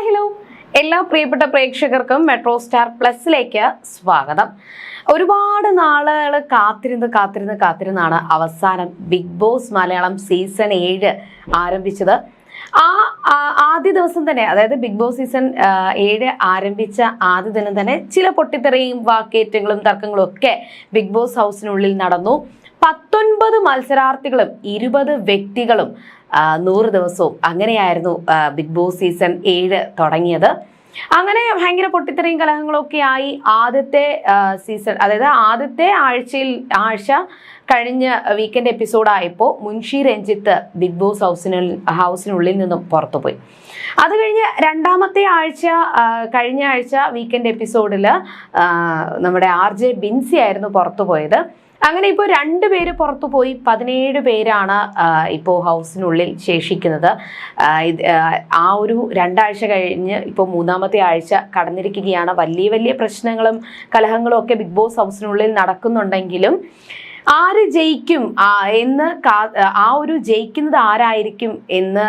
Hi hello. എല്ലാ പ്രിയപ്പെട്ട പ്രേക്ഷകർക്കും മെട്രോ സ്റ്റാർ പ്ലസിലേക്ക് സ്വാഗതം. ഒരുപാട് നാളുകൾ കാത്തിരുന്ന് കാത്തിരുന്ന് കാത്തിരുന്നാണ് അവസാനം ബിഗ് ബോസ് മലയാളം സീസൺ ഏഴ് ആരംഭിച്ചത്. ആ ആദ്യ ദിവസം തന്നെ അതായത് ബിഗ് ബോസ് സീസൺ ഏഴ് ആരംഭിച്ച ആദ്യ ദിനം തന്നെ ചില പൊട്ടിത്തെറിയും വാക്കേറ്റങ്ങളും തർക്കങ്ങളും ഒക്കെ ബിഗ് ബോസ് ഹൗസിനുള്ളിൽ നടന്നു. പത്തൊൻപത് മത്സരാർത്ഥികളും ഇരുപത് വ്യക്തികളും നൂറ് ദിവസവും അങ്ങനെയായിരുന്നു ബിഗ് ബോസ് സീസൺ ഏഴ് തുടങ്ങിയത്. അങ്ങനെ ഭയങ്കര പൊട്ടിത്തെറിയും കലഹങ്ങളൊക്കെ ആയി ആദ്യത്തെ സീസൺ അതായത് ആദ്യത്തെ ആഴ്ചയിൽ ആഴ്ച കഴിഞ്ഞ വീക്കെൻഡ് എപ്പിസോഡായപ്പോൾ മുൻഷി രഞ്ജിത്ത് ബിഗ് ബോസ് ഹൗസിന് ഹൗസിനുള്ളിൽ നിന്നും പുറത്തുപോയി. അത് കഴിഞ്ഞ് രണ്ടാമത്തെ ആഴ്ച കഴിഞ്ഞ ആഴ്ച വീക്കെൻഡ് എപ്പിസോഡിൽ നമ്മുടെ ആർ ജെ ബിൻസി ആയിരുന്നു പുറത്തു പോയത് അങ്ങനെ ഇപ്പോൾ രണ്ട് പേര് പുറത്തു പോയി പതിനേഴ് പേരാണ് ഇപ്പോൾ ഹൗസിനുള്ളിൽ ശേഷിക്കുന്നത്. ആ, ഒരു രണ്ടാഴ്ച കഴിഞ്ഞ് ഇപ്പോൾ മൂന്നാമത്തെ ആഴ്ച കടന്നിരിക്കുകയാണ്. വലിയ വലിയ പ്രശ്നങ്ങളും കലഹങ്ങളും ഒക്കെ ബിഗ് ബോസ് ഹൗസിനുള്ളിൽ നടക്കുന്നുണ്ടെങ്കിലും ആര് ജയിക്കും? എന്ന് ആ ഒരു ജയിക്കുന്നത് ആരായിരിക്കും എന്ന്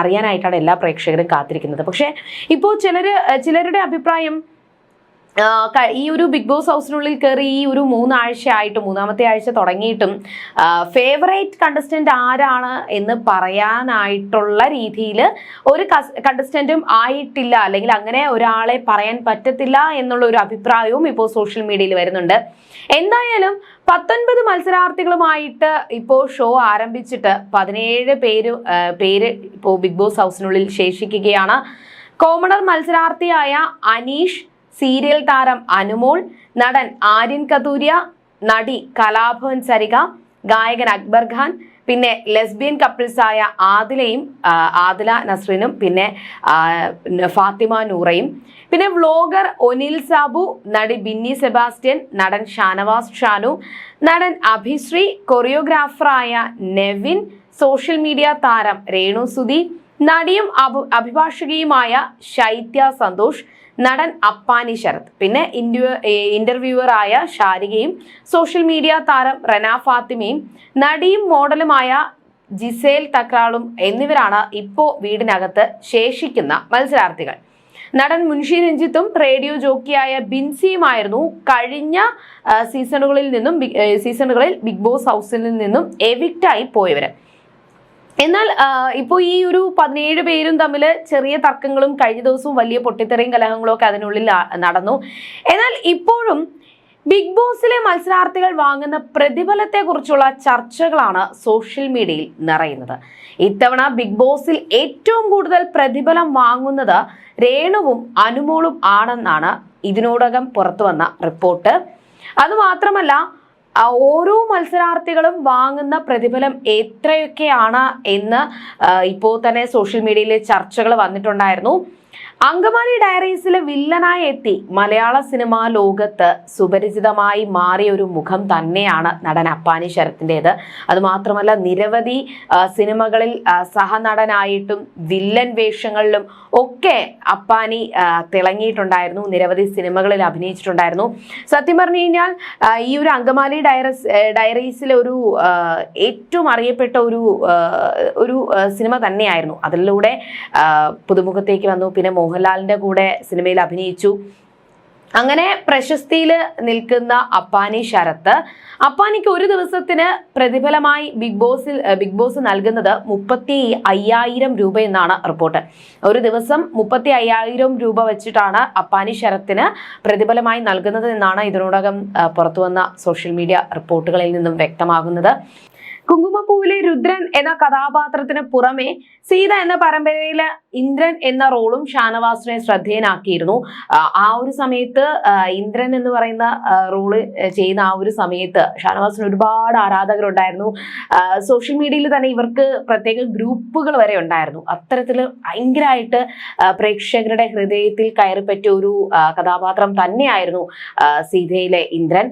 അറിയാനായിട്ടാണ് എല്ലാ പ്രേക്ഷകരും കാത്തിരിക്കുന്നത്. പക്ഷേ ഇപ്പോൾ ചിലർ ചിലരുടെ അഭിപ്രായം ഈ ഒരു ബിഗ് ബോസ് ഹൗസിനുള്ളിൽ കയറി ഈ ഒരു മൂന്നാഴ്ച ആയിട്ടും മൂന്നാമത്തെ ആഴ്ച തുടങ്ങിയിട്ടും ഫേവറേറ്റ് കണ്ടസ്റ്റന്റ് ആരാണ് എന്ന് പറയാനായിട്ടുള്ള രീതിയിൽ ഒരു കണ്ടസ്റ്റന്റും ആയിട്ടില്ല. അല്ലെങ്കിൽ അങ്ങനെ ഒരാളെ പറയാൻ പറ്റത്തില്ല എന്നുള്ള ഒരു അഭിപ്രായവും ഇപ്പോൾ സോഷ്യൽ മീഡിയയിൽ വരുന്നുണ്ട്. എന്തായാലും പത്തൊൻപത് മത്സരാർത്ഥികളുമായിട്ട് ഇപ്പോൾ ഷോ ആരംഭിച്ചിട്ട് പതിനേഴ് പേര് പേര് ഇപ്പോൾ ബിഗ് ബോസ് ഹൗസിനുള്ളിൽ ശേഷിക്കുകയാണ്. കോമണർ മത്സരാർത്ഥിയായ അനീഷ് സീരിയൽ താരം അനുമോൾ നടൻ ആര്യൻ കതൂരിയ നടി കലാഭവൻ സരിക ഗായകൻ അക്ബർ ഖാൻ പിന്നെ ലെസ്ബിയൻ കപ്പിൾസായ ആദിലയും ആദില നസ്രിനും പിന്നെ ഫാത്തിമ നൂറയും. പിന്നെ വ്ലോഗർ ഒനിൽ സാബു നടി ബിന്നി സെബാസ്റ്റ്യൻ നടൻ ഷാനവാസ് ഷാനു നടൻ അഭിശ്രീ കൊറിയോഗ്രാഫറായ നെവിൻ സോഷ്യൽ മീഡിയ താരം രേണു സുധി നടിയും അഭി- അഭിഭാഷകയുമായ ശൈത്യ സന്തോഷ് നടൻ അപ്പാനി ശരത്. പിന്നെ ഇന്റർവ്യൂവറായ ഷാരികയും സോഷ്യൽ മീഡിയ താരം റന ഫാത്തിമയും നടിയും മോഡലുമായ ജിസേൽ തക്രാളും എന്നിവരാണ് ഇപ്പോ വീടിനകത്ത് ശേഷിക്കുന്ന മത്സരാർത്ഥികൾ. നടൻ മുൻഷി രഞ്ജിത്തും റേഡിയോ ജോക്കിയായ ബിൻസിയുമായിരുന്നു കഴിഞ്ഞ സീസണുകളിൽ നിന്നും സീസണുകളിൽ ബിഗ് ബോസ് ഹൗസിൽ നിന്നും എവിക്റ്റായി പോയവര്. എന്നാൽ ഇപ്പോൾ ഈ ഒരു പതിനേഴ് പേരും തമ്മിൽ ചെറിയ തർക്കങ്ങളും കഴിഞ്ഞ ദിവസവും വലിയ പൊട്ടിത്തെറിയും കലഹങ്ങളും ഒക്കെ അതിനുള്ളിൽ നടന്നു. എന്നാൽ ഇപ്പോഴും ബിഗ് ബോസിലെ മത്സരാർത്ഥികൾ വാങ്ങുന്ന പ്രതിഫലത്തെക്കുറിച്ചുള്ള ചർച്ചകളാണ് സോഷ്യൽ മീഡിയയിൽ നിറയുന്നത്. ഇത്തവണ ബിഗ് ബോസിൽ ഏറ്റവും കൂടുതൽ പ്രതിഫലം വാങ്ങുന്നത് രേണുവും അനുമോളും ആണെന്നാണ് ഇതിനോടകം പുറത്തു വന്ന റിപ്പോർട്ട് അതുമാത്രമല്ല ഓരോ മത്സരാർത്ഥികളും വാങ്ങുന്ന പ്രതിഫലം എത്രയൊക്കെയാണ് എന്ന് ഇപ്പോൾ തന്നെ സോഷ്യൽ മീഡിയയിൽ ചർച്ചകൾ വന്നിട്ടുണ്ടായിരുന്നു. അങ്കമാലി ഡയറീസിലെ വില്ലനായി എത്തി മലയാള സിനിമാ ലോകത്ത് സുപരിചിതമായി മാറിയ ഒരു മുഖം തന്നെയാണ് നടൻ അപ്പാനി ശരത്തിന്റെത്. അതുമാത്രമല്ല നിരവധി സിനിമകളിൽ സഹനടനായിട്ടും വില്ലൻ വേഷങ്ങളിലും ഒക്കെ അപ്പാനി തിളങ്ങിയിട്ടുണ്ടായിരുന്നു. നിരവധി സിനിമകളിൽ അഭിനയിച്ചിട്ടുണ്ടായിരുന്നു. സത്യം പറഞ്ഞു കഴിഞ്ഞാൽ ഈ ഒരു അങ്കമാലി ഡയറസ് ഡയറീസിലെ ഒരു ഏറ്റവും അറിയപ്പെട്ട ഒരു ഒരു സിനിമ തന്നെയായിരുന്നു. അതിലൂടെ പുതുമുഖത്തേക്ക് വന്നു. പിന്നെ മോഹൻലാലിന്റെ കൂടെ സിനിമയിൽ അഭിനയിച്ചു. അങ്ങനെ പ്രശസ്തിയിൽ നിൽക്കുന്ന അപ്പാനി ശരത്ത്. അപ്പാനിക്ക് ഒരു ദിവസത്തിന് പ്രതിഫലമായി ബിഗ് ബോസിൽ ബിഗ് ബോസ് നൽകുന്നത് മുപ്പത്തി അയ്യായിരം രൂപ എന്നാണ് റിപ്പോർട്ട്. ഒരു ദിവസം മുപ്പത്തി അയ്യായിരം രൂപ വെച്ചിട്ടാണ് അപ്പാനി ശരത്തിന് പ്രതിഫലമായി നൽകുന്നത് എന്നാണ് ഇതിനോടകം പുറത്തുവന്ന സോഷ്യൽ മീഡിയ റിപ്പോർട്ടുകളിൽ നിന്നും വ്യക്തമാകുന്നത്. കുങ്കുമപ്പൂവിലെ രുദ്രൻ എന്ന കഥാപാത്രത്തിന് പുറമെ സീത എന്ന പരമ്പരയിലെ ഇന്ദ്രൻ എന്ന റോളും ഷാനവാസിനെ ശ്രദ്ധേയനാക്കിയിരുന്നു. ആ, ഒരു സമയത്ത് ഇന്ദ്രൻ എന്ന് പറയുന്ന റോൾ ചെയ്യുന്ന ആ ഒരു സമയത്ത് ഷാനവാസിന് ഒരുപാട് ആരാധകരുണ്ടായിരുന്നു. സോഷ്യൽ മീഡിയയിൽ തന്നെ ഇവർക്ക് പ്രത്യേക ഗ്രൂപ്പുകൾ വരെ ഉണ്ടായിരുന്നു. അത്തരത്തിൽ ഭയങ്കരമായിട്ട് പ്രേക്ഷകരുടെ ഹൃദയത്തിൽ കയറിപ്പറ്റിയ ഒരു കഥാപാത്രം തന്നെയായിരുന്നു സീതയിലെ ഇന്ദ്രൻ.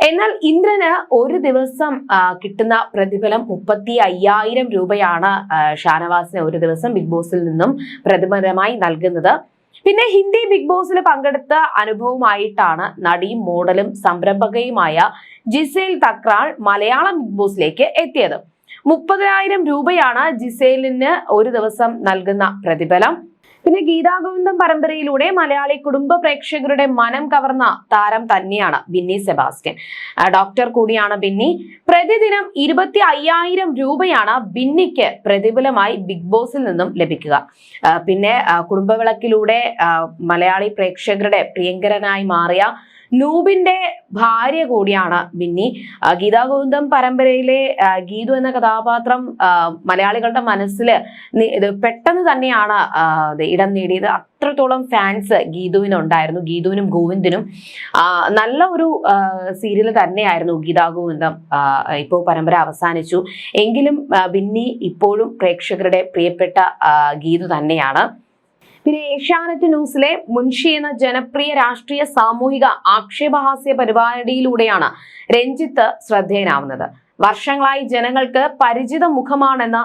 എന്നാൽ ഇന്ദ്രന് ഒരു ദിവസം കിട്ടുന്ന പ്രതിഫലം മുപ്പത്തി അയ്യായിരം രൂപയാണ് ഷാനവാസിനെ ഒരു ദിവസം ബിഗ് ബോസിൽ നിന്നും പ്രതിഫലമായി നൽകുന്നത്. പിന്നെ ഹിന്ദി ബിഗ് ബോസിൽ പങ്കെടുത്ത അനുഭവമായിട്ടാണ് നടിയും മോഡലും സംരംഭകയുമായ ജിസേൽ തക്രാൾ മലയാളം ബിഗ് ബോസിലേക്ക് എത്തിയത്. മുപ്പതിനായിരം രൂപയാണ് ജിസേലിന് ഒരു ദിവസം നൽകുന്ന പ്രതിഫലം. പിന്നെ ഗീതാഗോവിന്ദം പരമ്പരയിലൂടെ മലയാളി കുടുംബ പ്രേക്ഷകരുടെ മനം കവർന്ന താരം തന്നെയാണ് ബിന്നി സെബാസ്റ്റ്യൻ. ഡോക്ടർ കൂടിയാണ് ബിന്നി. പ്രതിദിനം ഇരുപത്തി അയ്യായിരം രൂപയാണ് ബിന്നിക്ക് പ്രതിഫലമായി ബിഗ് ബോസിൽ നിന്നും ലഭിക്കുക. പിന്നെ കുടുംബവിളക്കിലൂടെ മലയാളി പ്രേക്ഷകരുടെ പ്രിയങ്കരനായി മാറിയ നൂബിന്റെ ഭാര്യ കൂടിയാണ് ബിന്നി. ഗീതാഗോവിന്ദം പരമ്പരയിലെ ഗീതു എന്ന കഥാപാത്രം മലയാളികളുടെ മനസ്സിൽ ഇത് പെട്ടെന്ന് തന്നെയാണ് ഇടം നേടിയത്. അത്രത്തോളം ഫാൻസ് ഗീതുവിനുണ്ടായിരുന്നു ഗീതുവിനും ഗോവിന്ദിനും. നല്ല ഒരു സീരിയൽ തന്നെയായിരുന്നു ഗീതാ ഗോവിന്ദം ഇപ്പോൾ പരമ്പര അവസാനിച്ചു. എങ്കിലും ബിന്നി ഇപ്പോഴും പ്രേക്ഷകരുടെ പ്രിയപ്പെട്ട ഗീതു തന്നെയാണ്. പിന്നെ ഏഷ്യാനെറ്റ് ന്യൂസിലെ മുൻഷി എന്ന ജനപ്രിയ രാഷ്ട്രീയ സാമൂഹിക ആക്ഷേപഹാസ്യ പരിപാടിയിലൂടെയാണ് രഞ്ജിത്ത് ശ്രദ്ധേയനാവുന്നത്. വർഷങ്ങളായി ജനങ്ങൾക്ക് പരിചിത മുഖമാണെന്ന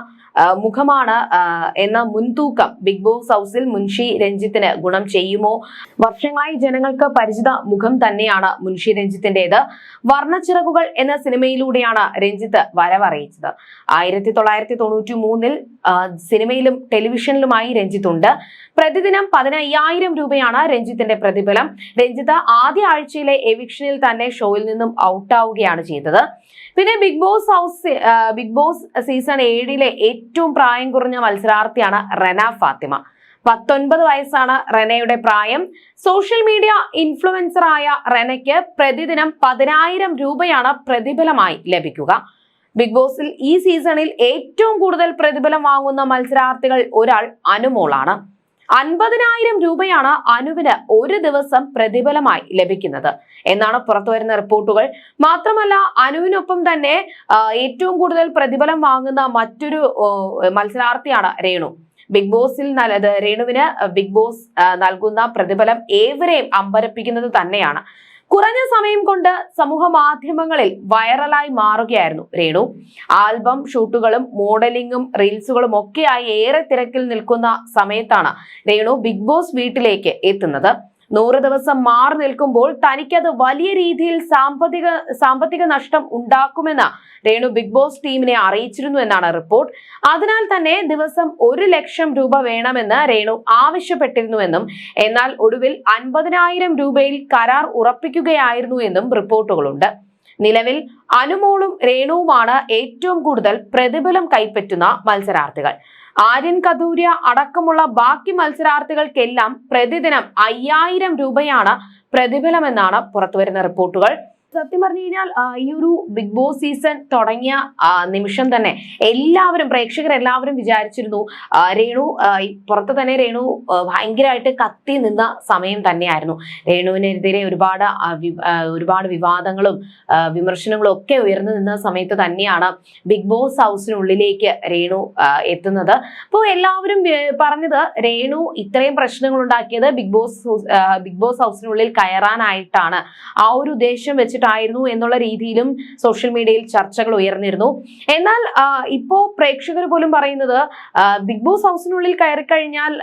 മുഖമാണ് എന്ന മുൻതൂക്കം ബിഗ് ബോസ് ഹൗസിൽ മുൻഷി രഞ്ജിത്തിന് ഗുണം ചെയ്യുമോ? വർഷങ്ങളായി ജനങ്ങൾക്ക് പരിചിത മുഖം തന്നെയാണ് മുൻഷി രഞ്ജിത്തിന്റേത് വർണച്ചിറകുകൾ എന്ന സിനിമയിലൂടെയാണ് രഞ്ജിത്ത് വരവറിയിച്ചത്. ആയിരത്തി തൊള്ളായിരത്തി തൊണ്ണൂറ്റി മൂന്നിൽ സിനിമയിലും ടെലിവിഷനിലുമായി രഞ്ജിത്തുണ്ട്. പ്രതിദിനം പതിനയ്യായിരം രൂപയാണ് രഞ്ജിത്തിന്റെ പ്രതിഫലം. രഞ്ജിത്ത് ആദ്യ ആഴ്ചയിലെ എവിക്ഷനിൽ തന്നെ ഷോയിൽ നിന്നും ഔട്ടാവുകയാണ് ചെയ്തത്. പിന്നെ Bigg Boss house Bigg Boss season ഏഴിലെ ഏറ്റവും പ്രായം കുറഞ്ഞ മത്സരാർത്ഥിയാണ് റെന ഫാത്തിമ. പത്തൊൻപത് വയസ്സാണ് റെനയുടെ പ്രായം. സോഷ്യൽ മീഡിയ ഇൻഫ്ലുവൻസറായ റെനയ്ക്ക് പ്രതിദിനം പതിനായിരം രൂപയാണ് പ്രതിഫലമായി ലഭിക്കുക. ബിഗ് ബോസിൽ ഈ സീസണിൽ ഏറ്റവും കൂടുതൽ പ്രതിഫലം വാങ്ങുന്ന മത്സരാർത്ഥികൾ ഒരാൾ അനുമോളാണ്. അൻപതിനായിരം രൂപയാണ് അനുവിന് ഒരു ദിവസം പ്രതിഫലമായി ലഭിക്കുന്നത്. എന്നാണ് പുറത്തുവരുന്ന റിപ്പോർട്ടുകൾ. മാത്രമല്ല അനുവിനൊപ്പം തന്നെ ഏറ്റവും കൂടുതൽ പ്രതിഫലം വാങ്ങുന്ന മറ്റൊരു മത്സരാർത്ഥിയാണ് രേണു. ബിഗ് ബോസിൽ രേണുവിന് ബിഗ് ബോസ് നൽകുന്ന പ്രതിഫലം ഏവരെയും അമ്പരപ്പിക്കുന്നത് തന്നെയാണ്. കുറഞ്ഞ സമയം കൊണ്ട് സമൂഹ മാധ്യമങ്ങളിൽ വൈറലായി മാറുകയായിരുന്നു രേണു. ആൽബം ഷൂട്ടുകളും മോഡലിംഗും റീൽസുകളും ഒക്കെയായി ഏറെ തിരക്കിൽ നിൽക്കുന്ന സമയത്താണ് രേണു ബിഗ് ബോസ് വീട്ടിലേക്ക് എത്തുന്നത്. നൂറ് ദിവസം മാറി നിൽക്കുമ്പോൾ തനിക്കത് വലിയ രീതിയിൽ സാമ്പത്തിക സാമ്പത്തിക നഷ്ടം ഉണ്ടാക്കുമെന്ന് രേണു ബിഗ് ബോസ് ടീമിനെ അറിയിച്ചിരുന്നു എന്നാണ് റിപ്പോർട്ട്. അതിനാൽ തന്നെ ദിവസം ഒരു ലക്ഷം രൂപ വേണമെന്ന് രേണു ആവശ്യപ്പെട്ടിരുന്നുവെന്നും എന്നാൽ ഒടുവിൽ അൻപതിനായിരം രൂപയിൽ കരാർ ഉറപ്പിക്കുകയായിരുന്നു എന്നും റിപ്പോർട്ടുകളുണ്ട്. നിലവിൽ അനുമോളും രേണുവുമാണ് ഏറ്റവും കൂടുതൽ പ്രതിഫലം കൈപ്പറ്റുന്ന മത്സരാർത്ഥികൾ. ആര്യൻ കദൂര്യ അടക്കമുള്ള ബാക്കി മത്സരാർത്ഥികൾക്കെല്ലാം പ്രതിദിനം അയ്യായിരം രൂപയാണ് പ്രതിഫലമെന്നാണ് പുറത്തുവരുന്ന റിപ്പോർട്ടുകൾ. സത്യം പറഞ്ഞു കഴിഞ്ഞാൽ ഈ ഒരു ബിഗ് ബോസ് സീസൺ തുടങ്ങിയ നിമിഷം തന്നെ എല്ലാവരും പ്രേക്ഷകർ എല്ലാവരും വിചാരിച്ചിരുന്നു രേണു പുറത്ത് തന്നെ രേണു ഭയങ്കരമായിട്ട് കത്തി നിന്ന സമയം തന്നെയായിരുന്നു. രേണുവിനെതിരെ ഒരുപാട് ഒരുപാട് വിവാദങ്ങളും വിമർശനങ്ങളും ഒക്കെ ഉയർന്നു നിന്ന സമയത്ത് തന്നെയാണ് ബിഗ് ബോസ് ഹൗസിനുള്ളിലേക്ക് രേണു എത്തുന്നത്. അപ്പോൾ എല്ലാവരും പറഞ്ഞത് രേണു ഇത്രയും പ്രശ്നങ്ങൾ ഉണ്ടാക്കിയത് ബിഗ് ബോസ് ബിഗ് ബോസ് ഹൗസിനുള്ളിൽ കയറാനായിട്ടാണ്. ആ ഒരു ഉദ്ദേശം വെച്ചിട്ടായിരുന്നു എന്നുള്ള രീതിയിലും സോഷ്യൽ മീഡിയയിൽ ചർച്ചകൾ ഉയർന്നിരുന്നു. എന്നാൽ ഇപ്പോ പ്രേക്ഷകർ പോലും പറയുന്നത് ബിഗ് ബോസ് ഹൗസിനുള്ളിൽ കയറി കഴിഞ്ഞാൽ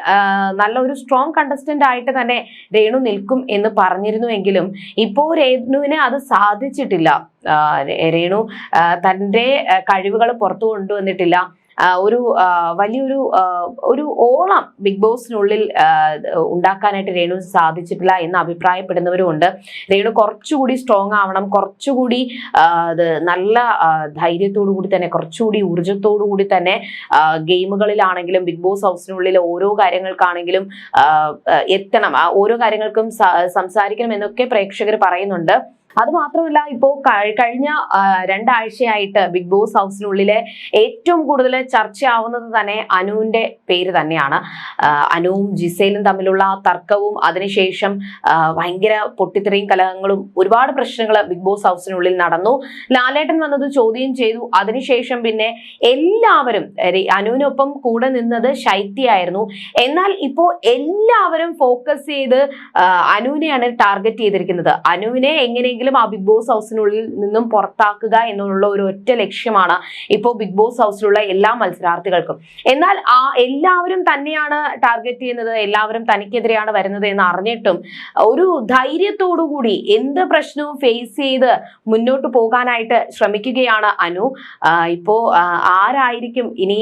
നല്ലൊരു സ്ട്രോങ് കണ്ടസ്റ്റന്റ് ആയിട്ട് തന്നെ രേണു നിൽക്കും എന്ന് പറഞ്ഞിരുന്നുവെങ്കിലും ഇപ്പോൾ രേണുവിന് അത് സാധിച്ചിട്ടില്ല. രേണു തന്റെ കഴിവുകൾ പുറത്തു കൊണ്ടുവന്നിട്ടില്ല. ഒരു വലിയൊരു ഒരു ഓളം ബിഗ് ബോസിനുള്ളിൽ ഉണ്ടാക്കാനായിട്ട് രേണു സാധിച്ചിട്ടില്ല എന്ന് അഭിപ്രായപ്പെടുന്നവരുമുണ്ട്. രേണു കുറച്ചുകൂടി സ്ട്രോങ് ആവണം കുറച്ചുകൂടി നല്ല ധൈര്യത്തോടു കൂടി തന്നെ കുറച്ചുകൂടി ഊർജത്തോടു കൂടി തന്നെ ഗെയിമുകളിലാണെങ്കിലും ബിഗ് ബോസ് ഹൗസിനുള്ളിൽ ഓരോ കാര്യങ്ങൾക്കാണെങ്കിലും എത്തണം. ഓരോ കാര്യങ്ങൾക്കും സംസാരിക്കണം എന്നൊക്കെ പ്രേക്ഷകർ പറയുന്നുണ്ട്. അത് മാത്രമല്ല ഇപ്പോ കഴിഞ്ഞ രണ്ടാഴ്ചയായിട്ട് ബിഗ് ബോസ് ഹൗസിനുള്ളിലെ ഏറ്റവും കൂടുതൽ ചർച്ചയാവുന്നത് തന്നെ അനുവിന്റെ പേര് തന്നെയാണ്. അനുവും ജിസയിലും തമ്മിലുള്ള തർക്കവും അതിനുശേഷം ഭയങ്കര പൊട്ടിത്തെറിയും കലഹങ്ങളും ഒരുപാട് പ്രശ്നങ്ങൾ ബിഗ് ബോസ് ഹൗസിനുള്ളിൽ നടന്നു. ലാലേട്ടൻ വന്നത് ചോദ്യം ചെയ്തു. അതിനുശേഷം പിന്നെ എല്ലാവരും അനുവിനൊപ്പം കൂടെ നിന്നത് ശൈത്യായിരുന്നു എന്നാൽ ഇപ്പോൾ എല്ലാവരും ഫോക്കസ് ചെയ്ത് അനുവിനെയാണ് ടാർഗറ്റ് ചെയ്തിരിക്കുന്നത്. അനുവിനെ എങ്ങനെയെങ്കിലും ആ ബിഗ് ബോസ് ഹൗസിനുള്ളിൽ നിന്നും പുറത്താക്കുക എന്നുള്ള ഒരു ഒറ്റ ലക്ഷ്യമാണ് ഇപ്പോൾ ബിഗ് ബോസ് ഹൗസിലുള്ള എല്ലാ മത്സരാർത്ഥികൾക്കും. എന്നാൽ ആ എല്ലാവരും തന്നെയാണ് ടാർഗറ്റ് ചെയ്യുന്നത് എല്ലാവരും തനിക്കെതിരെയാണ് വരുന്നത് എന്ന് അറിഞ്ഞിട്ടും ഒരു ധൈര്യത്തോടുകൂടി എന്ത് പ്രശ്നവും ഫേസ് ചെയ്ത് മുന്നോട്ട് പോകാനായിട്ട് ശ്രമിക്കുകയാണ് അനു. ഇപ്പോൾ ഇപ്പോ ആരായിരിക്കും ഇനി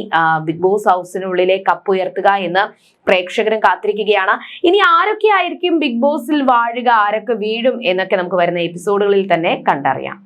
ബിഗ് ബോസ് ഹൗസിനുള്ളിലെ കപ്പ് ഉയർത്തുക എന്ന് പ്രേക്ഷകരും കാത്തിരിക്കുകയാണ്. ഇനി ആരൊക്കെ ആയിരിക്കും ബിഗ് ബോസിൽ വാഴുക ആരൊക്കെ വീഴും എന്നൊക്കെ നമുക്ക് വരുന്ന എപ്പിസോഡുകളിൽ തന്നെ കണ്ടറിയാം.